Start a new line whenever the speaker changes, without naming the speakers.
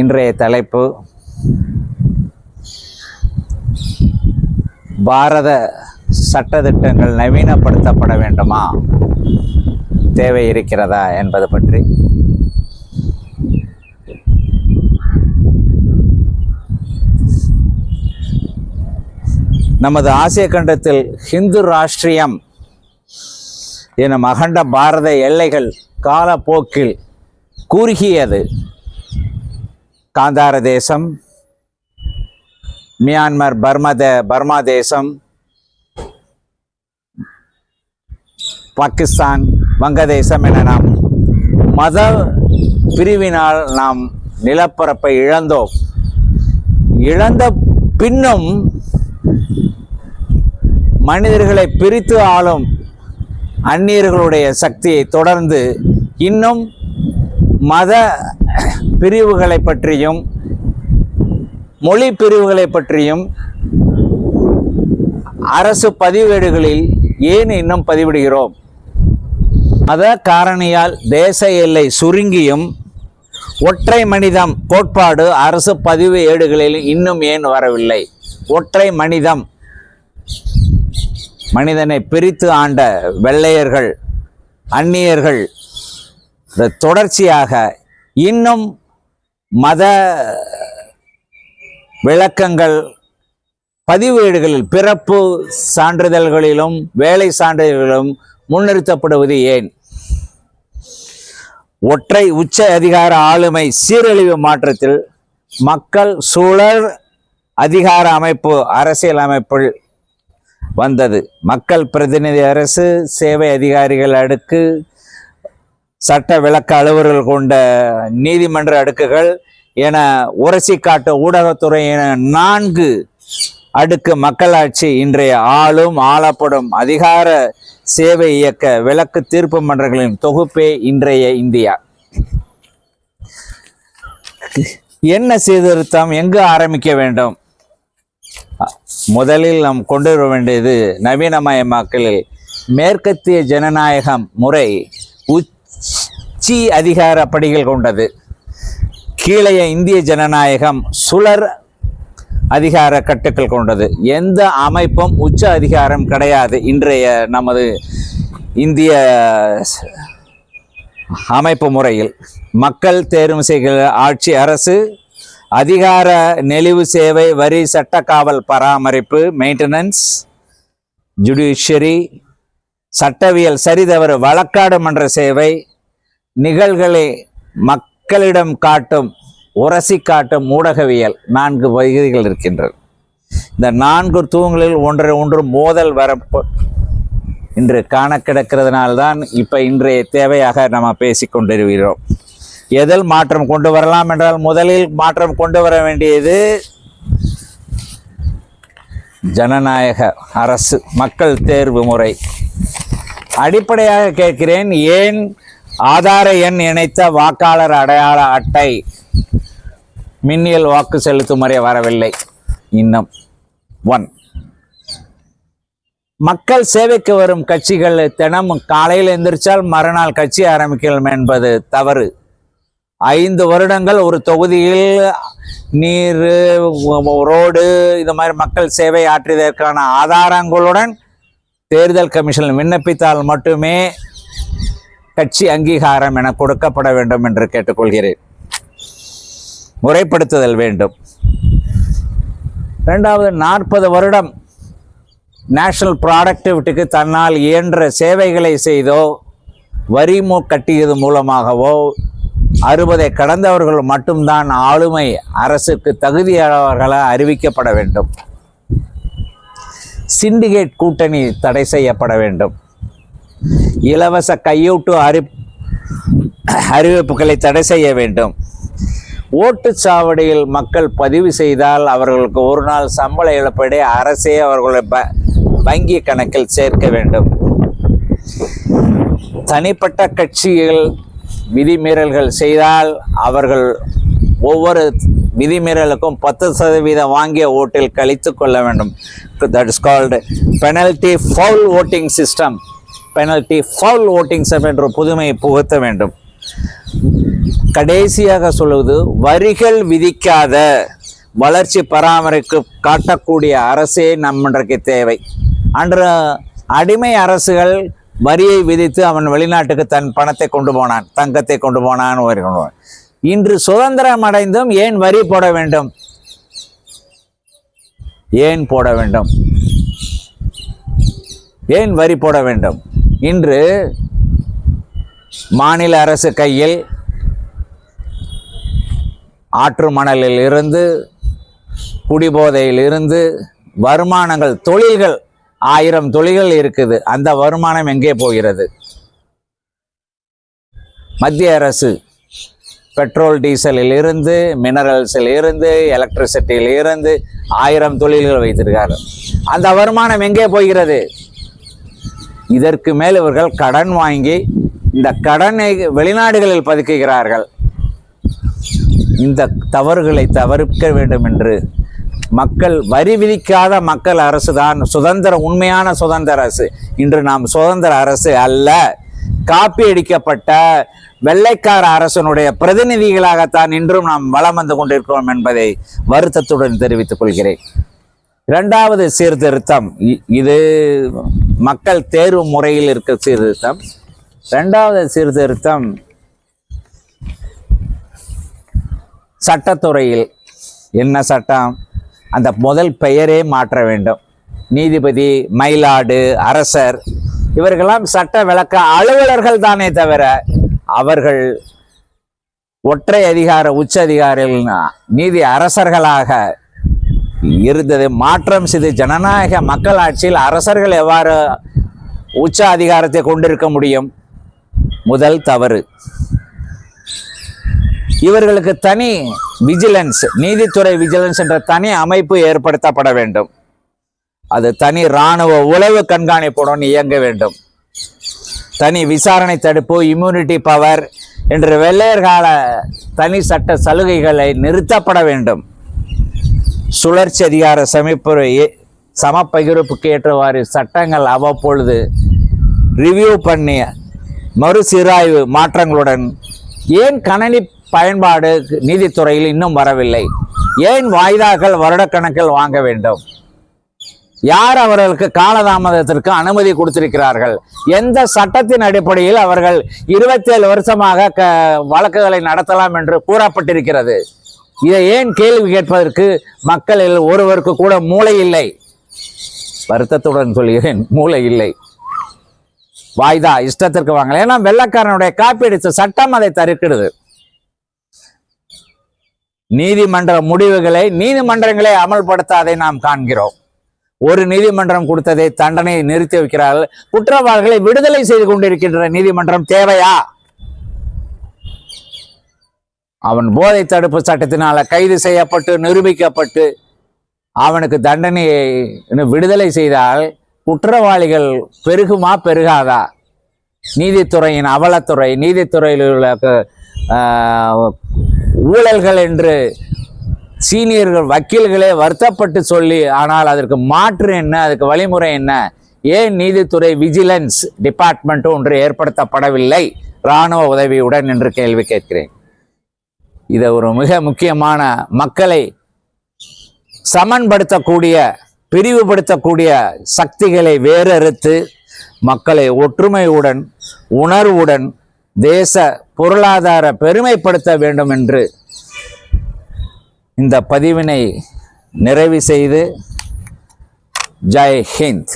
இன்றைய தலைப்பு பாரத சட்டதிட்டங்கள் நவீனப்படுத்தப்பட வேண்டுமா? தேவை இருக்கிறதா என்பது பற்றி. நமது ஆசிய கண்டத்தில் ஹிந்து ராஷ்டிரியம் எனும் அகண்ட பாரத எல்லைகள் காலப்போக்கில் குறுகியது. காந்தார தேசம் மியான்மர் பர்மத பர்மா தேசம் பாகிஸ்தான் வங்கதேசம் என நாம் மத பிரிவினால் நாம் நிலப்பரப்பை இழந்தோம். இழந்த பின்னும் மனிதர்களை பிரித்து ஆளும் அந்நியர்களுடைய சக்தியை தொடர்ந்து இன்னும் மத பிரிவுகளை பற்றியும் மொழி பிரிவுகளை பற்றியும் அரசு பதிவேடுகளில் ஏன் இன்னும் பதிவிடுகிறோம்? மத காரணியால் தேச எல்லை சுருங்கியும் ஒற்றை மனிதம் கோட்பாடு அரசு பதிவு ஏடுகளில் இன்னும் ஏன் வரவில்லை? ஒற்றை மனிதம். மனிதனை பிரித்து ஆண்ட வெள்ளையர்கள் அந்நியர்கள் தொடர்ச்சியாக இன்னும் மத விளக்கங்கள் பதிவேடுகளில் பிறப்பு சான்றிதழ்களிலும் வேலை சான்றிதழ்களிலும் முன்னிறுத்தப்படுவது ஏன்? ஒற்றை உச்ச அதிகார ஆளுமை சீரழிவு மாற்றத்தில் மக்கள் சூழல் அதிகார அமைப்பு அரசியல் அமைப்பில் வந்தது. மக்கள் பிரதிநிதி அரசு சேவை அதிகாரிகள் அடுக்கு சட்ட விளக்க அலுவலர்கள் கொண்ட நீதிமன்ற அடுக்குகள் என உரசி காட்ட ஊடகத்துறை என நான்கு அடுக்கு மக்களாட்சி இன்றைய ஆளும் ஆளப்படும் அதிகார சேவை இயக்க விளக்கு தீர்ப்பு மன்றங்களின் தொகுப்பே இன்றைய இந்தியா. என்ன சீர்திருத்தம்? எங்கு ஆரம்பிக்க வேண்டும்? முதலில் நாம் கொண்டு வர வேண்டியது நவீனமயமாக்கலில் மேற்கத்திய ஜனநாயகம் முறை உச்சி அதிகார படிகள் கொண்டது. கீழைய இந்திய ஜனநாயகம் சுழர் அதிகார கட்டுக்கள் கொண்டது. எந்த அமைப்பும் உச்ச அதிகாரம் கிடையாது. இன்றைய நமது இந்திய அமைப்பு முறையில் மக்கள் தேர்வு செய்கிற ஆட்சி அரசு அதிகார நெளிவு சேவை வரி சட்ட காவல் பராமரிப்பு மெயின்டெனன்ஸ் ஜுடிஷியரி சட்டவியல் சரிதவறு வழக்காடு மன்ற சேவை நிகழ்களை மக் மக்களிடம் காட்டும் உரசி காட்டும் ஊடகவியல் நான்கு பகுதிகள் இருக்கின்றது. இந்த நான்கு தூண்களில் ஒன்றை ஒன்று மோதல் வரப்பு இன்று காண கிடக்கிறதுனால்தான் இப்போ இன்றைய தேவையாக நம்ம பேசிக்கொண்டிருக்கிறோம். எதில் மாற்றம் கொண்டு வரலாம் என்றால் முதலில் மாற்றம் கொண்டு வர வேண்டியது ஜனநாயக அரசு மக்கள் தேர்வு முறை. அடிப்படையாக கேட்கிறேன் ஏன் ஆதார எண் இணைத்த வாக்காளர் அடையாள அட்டை மின்னியல் வாக்கு செலுத்தும் முறை வரவில்லை. இன்னும் ஒன். மக்கள் சேவைக்கு வரும் கட்சிகள் தினம் காலையில் எந்திரிச்சால் மறுநாள் கட்சி ஆரம்பிக்கலாம் என்பது தவறு. ஐந்து வருடங்கள் ஒரு தொகுதியில் நீர் ரோடு இது மாதிரி மக்கள் சேவை ஆற்றியதற்கான ஆதாரங்களுடன் தேர்தல் கமிஷன் விண்ணப்பித்தால் மட்டுமே கட்சி அங்கீகாரம் என கொடுக்கப்பட வேண்டும் என்று கேட்டுக்கொள்கிறேன். முறைப்படுத்துதல் வேண்டும். ரெண்டாவது நாற்பது வருடம் நேஷனல் ப்ராடக்டிவிட்டிக்கு தன்னால் இயன்ற சேவைகளை செய்தோ வரி மூ கட்டியது மூலமாகவோ அறுபதை கடந்தவர்கள் மட்டும்தான் ஆளுமை அரசுக்கு தகுதியானவர்களாக அறிவிக்கப்பட வேண்டும். சிண்டிகேட் கூட்டணி தடை செய்யப்பட வேண்டும். இலவச கையூட்டு அறி அறிவிப்புகளை தடை செய்ய வேண்டும். ஓட்டுச்சாவடியில் மக்கள் பதிவு செய்தால் அவர்களுக்கு ஒரு நாள் சம்பள இழப்பீடை அரசே அவர்களை ப வங்கி கணக்கில் சேர்க்க வேண்டும். தனிப்பட்ட கட்சிகள் விதிமீறல்கள் செய்தால் அவர்கள் ஒவ்வொரு விதிமீறலுக்கும் பத்து சதவீதம் வாங்கிய ஓட்டில் கழித்து கொள்ள வேண்டும். That is called penalty foul voting system penalty foul voting system என்ற புதுமையை புகுத்த வேண்டும். கடைசியாக சொல்லுவது வரிகள் விதிக்காத வளர்ச்சி பராமரிப்பு காட்டக்கூடிய அரசே நம்மன்றைக்கு தேவை. அன்று அடிமை அரசுகள் வரியை விதித்து அவன் வெளிநாட்டுக்கு தன் பணத்தை கொண்டு போனான் தங்கத்தை கொண்டு போனான் வரி கொண்டு போனான். இன்று சுதந்திரம் அடைந்தும் ஏன் வரி போட வேண்டும்? ஏன் போட வேண்டும்? ஏன் வரி போட வேண்டும்? இன்று மாநில அரசு கையில் ஆற்று மணலில் இருந்து குடிபோதையில் இருந்து வருமானங்கள் தொழில்கள் ஆயிரம் தொழில்கள் இருக்குது. அந்த வருமானம் எங்கே போகிறது? மத்திய அரசு பெட்ரோல் டீசலில் இருந்து மினரல்ஸில் இருந்து எலக்ட்ரிசிட்டியில் இருந்து ஆயிரம் தொழில்கள் வைத்திருக்காரு அந்த வருமானம் எங்கே போகிறது? இதற்கு மேல் இவர்கள் கடன் வாங்கி இந்த கடனை வெளிநாடுகளில் பதுக்குகிறார்கள். இந்த தவறுகளை தவிர்க்க வேண்டும் என்று மக்கள் வரி விதிக்காத மக்கள் அரசு தான் சுதந்திர உண்மையான சுதந்திர அரசு. இன்று நாம் சுதந்திர அரசு அல்ல. காப்பி அடிக்கப்பட்ட வெள்ளைக்கார அரசனுடைய பிரதிநிதிகளாகத்தான் இன்றும் நாம் வலம் வந்து கொண்டிருக்கிறோம் என்பதை வருத்தத்துடன் தெரிவித்துக் கொள்கிறேன். இரண்டாவது சீர்திருத்தம் இ- இது மக்கள் தேர்வு முறையில் இருக்க சீர்திருத்தம். ரெண்டாவது சீர்திருத்தம் சட்டத்துறையில். என்ன சட்டம்? அந்த முதல் பெயரே மாற்ற வேண்டும். நீதிபதி மயிலாடு அரசர் இவர்களெல்லாம் சட்ட விளக்க அலுவலர்கள் தானே தவிர அவர்கள் ஒற்றை அதிகார உச்ச அதிகாரிகள் நீதி அரசர்களாக இருந்தது. மாற்றம் செய்து ஜனநாயக மக்கள் ஆட்சியில் அரசர்கள் எவ்வாறு உச்ச அதிகாரத்தை கொண்டிருக்க முடியும்? முதல் தவறு. இவர்களுக்கு தனி விஜிலன்ஸ் நீதித்துறை விஜிலன்ஸ் என்ற தனி அமைப்பு ஏற்படுத்தப்பட வேண்டும். அது தனி இராணுவ உளவு கண்காணிப்புடன் இயங்க வேண்டும். தனி விசாரணை தடுப்பு இம்யூனிட்டி பவர் என்ற வெள்ளையர் கால தனி சட்ட சலுகைகளை நிறுத்தப்பட வேண்டும். சுழற்சி அதிகார சமைப்புரை சமப்பகிர்ப்புக்கு ஏற்றவாறு சட்டங்கள் அவ்வப்பொழுது ரிவ்யூ பண்ணி மறுசீராய்வு மாற்றங்களுடன் ஏன் கணனி பயன்பாடு நீதித்துறையில் இன்னும் வரவில்லை? ஏன் வாய்தாக்கள் வருடக்கணக்கில் வாங்க வேண்டும்? யார் அவர்களுக்கு காலதாமதத்திற்கு அனுமதி கொடுத்திருக்கிறார்கள்? எந்த சட்டத்தின் அடிப்படையில் அவர்கள் இருபத்தேழு வருஷமாக க வழக்குகளை நடத்தலாம் என்று கூறப்பட்டிருக்கிறது? இதை ஏன் கேள்வி கேட்பதற்கு மக்களில் ஒருவருக்கு கூட மூளை இல்லை? வருத்தத்துடன் சொல்கிறேன் மூளை இல்லை. வாய்தா இஷ்டத்திற்கு வாங்கல. ஏன்னா வெள்ளக்காரனுடைய காப்பீடு சட்டம் அதை தருக்கிறது நீதிமன்ற முடிவுகளை நீதிமன்றங்களே அமல்படுத்தாதை நாம் காண்கிறோம். ஒரு நீதிமன்றம் கொடுத்ததை தண்டனை நிறுத்தி வைக்கிறார்கள். குற்றவாளிகளை விடுதலை செய்து கொண்டிருக்கின்ற நீதிமன்றம் தேவையா? அவன் போதை தடுப்பு சட்டத்தினால் கைது செய்யப்பட்டு நிரூபிக்கப்பட்டு அவனுக்கு தண்டனையை விடுதலை செய்தால் குற்றவாளிகள் பெருகுமா பெருகாதா? நீதித்துறையின் அவலத்துறை நீதித்துறையில் உள்ள ஊழல்கள் என்று சீனியர்கள் வக்கீல்களே வருத்தப்பட்டு சொல்லி ஆனால் அதற்கு மாற்று என்ன அதுக்கு வழிமுறை என்ன? ஏன் நீதித்துறை விஜிலன்ஸ் டிபார்ட்மெண்ட் ஒன்று ஏற்படுத்தப்படவில்லை? இராணுவ உதவியுடன் என்று கேள்வி கேட்கிறேன். இது ஒரு மிக முக்கியமான மக்களை சமன்படுத்தக்கூடிய பிரிவுபடுத்தக்கூடிய சக்திகளை வேறறுத்து மக்களை ஒற்றுமையுடன் உணர்வுடன் தேச பொருளாதார பெருமைப்படுத்த வேண்டும் என்று இந்த பதிவினை நிறைவு செய்து ஜெய் ஹிந்த்.